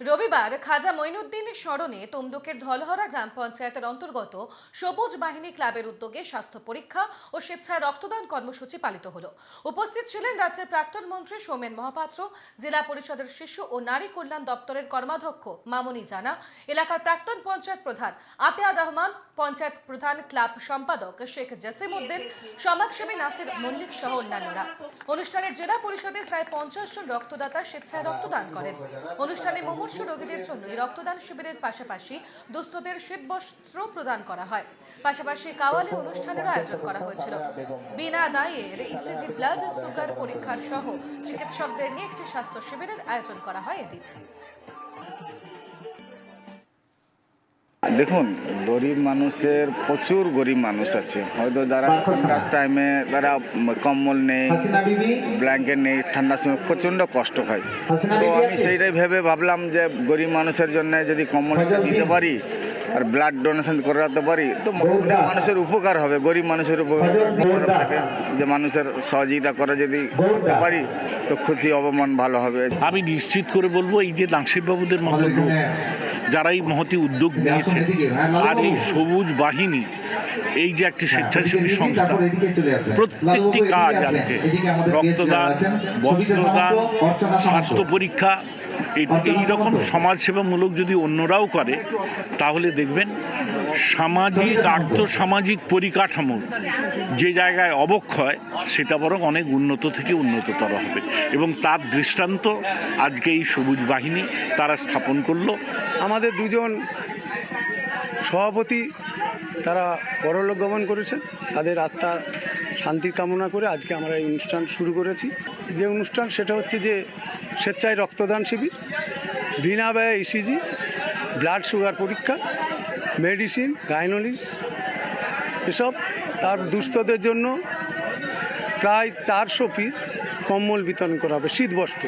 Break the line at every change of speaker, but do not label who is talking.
রবিবার খাজা মঈনুদ্দিনের স্মরণে তমলুকের ধলহরা গ্রাম পঞ্চায়েতের অন্তর্গত সবুজ বাহিনী ক্লাবের উদ্যোগে স্বাস্থ্য পরীক্ষা ও স্বেচ্ছায় রক্তদান কর্মসূচি পালিত হলো। উপস্থিত ছিলেন রাজ্যের প্রাক্তন মন্ত্রী সৌমেন মহাপাত্র, জেলা পরিষদের শিশু ও নারী কল্যাণ দপ্তরের কর্মাধ্যক্ষ মামনি জানা, এলাকার প্রাক্তন পঞ্চায়েত প্রধান আতিয়ার রহমান, পঞ্চায়েত প্রধান ক্লাব সম্পাদক শেখ জসিম উদ্দিন, সমাজসেবী নাসির মল্লিক সহ অন্যান্যরা। অনুষ্ঠানের জেলা পরিষদের প্রায় পঞ্চাশ জন রক্তদাতা স্বেচ্ছায় রক্তদান করেন। অনুষ্ঠানে মুমূর্ষু রোগীদের জন্য রক্তদান শিবিরের পাশাপাশি দুস্থদের শীতবস্ত্র প্রদান করা হয়। পাশাপাশি কাওয়ালি অনুষ্ঠানেরও আয়োজন করা হয়েছিল। বিনা দায়ে ইসিজি ব্লাড সুগার পরীক্ষার সহ চিকিৎসকদের নিয়ে একটি স্বাস্থ্য শিবিরের আয়োজন করা হয় এদিন।
দেখুন গরিব মানুষের প্রচুর গরিব মানুষ আছে। হয়তো যারা ঠান্ডার টাইমে যারা কম্বল নেই ব্ল্যাঙ্কেট নেই ঠান্ডার সময় প্রচণ্ড কষ্ট হয়। তো আমি? সেইটাই ভেবে ভাবলাম যে গরিব মানুষের জন্য যদি কম্বলটা দিতে পারি আর ব্লাড ডোনেশন করাতে পারি তো মানুষের উপকার হবে গরিব মানুষের উপকার থেকে যে মানুষের সহযোগিতা করে যদি করতে পারি তো খুশি অবমান ভালো হবে।
আমি নিশ্চিত করে বলব এই যে নাসিরবাবুদের মতো যারা এই মহতি উদ্যোগ নিয়েছে, আর এই সবুজ বাহিনী, এই যে একটি স্বেচ্ছাসেবী সংস্থা। প্রত্যেকটি কাজ আজকে রক্তদান। বস্ত্রদান। স্বাস্থ্য পরীক্ষা এই-
রকম
এইরকম সমাজসেবামূলক যদি অন্যরাও করে তাহলে দেখবেন সামাজিক আর্থসামাজিক পরিকাঠামো যে জায়গায় অবক্ষয় সেটা বরং অনেক উন্নত থেকে উন্নততর হবে। এবং তার দৃষ্টান্ত আজকে এই সবুজ বাহিনী তারা স্থাপন করল।
আমাদের দুজন সভাপতি তারা পরলোক গমন করেছেন। তাদের আত্মার শান্তি কামনা করে আজকে আমরা এই অনুষ্ঠান শুরু করেছি। যে অনুষ্ঠান সেটা হচ্ছে যে স্বেচ্ছায় রক্তদান শিবির, বিনা ব্যয় ইসিজি ব্লাড সুগার পরীক্ষা মেডিসিন গাইনোলিস এসব। তার দুস্থদের জন্য প্রায় চারশো পিস কম্বল বিতরণ করা হবে শীতবস্ত্র।